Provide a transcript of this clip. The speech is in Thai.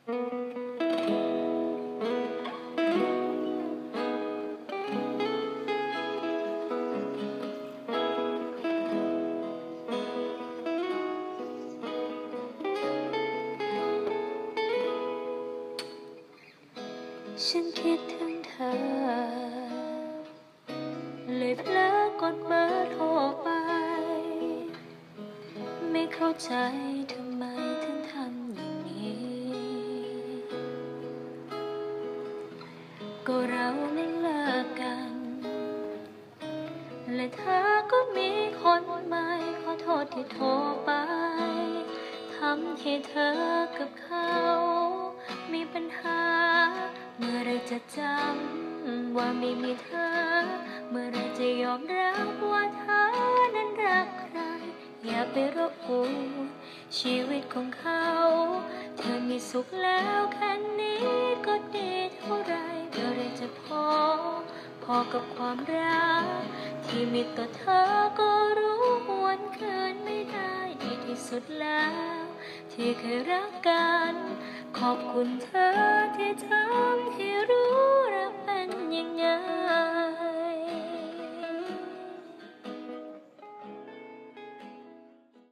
ฉันคิดถึงเธอ เลยเพลอกดเบอร์โทรไป ไม่เข้าใจทำไมถึงท ก็เราไม่เลิกกัน และเธอก็มีคนใหม่ขอโทษที่โทรไปทำให้เธอกับเขา มีปัญหา เมื่อไรจะจำว่าไม่มีเธอ เมื่อไรจะยอมรับว่าเธอนั้นรักใคร อย่าไปรบกวนชีวิตของเขา เธอมีสุขแล้วแค่นี้ก็ดี อกับความรัก ที่มีต่อเธอก็รู้วันคืนไม่ได้ดีที่สุดแล้ว ที่เคยรักกัน ขอบคุณเธอที่ทำให้รู้รัก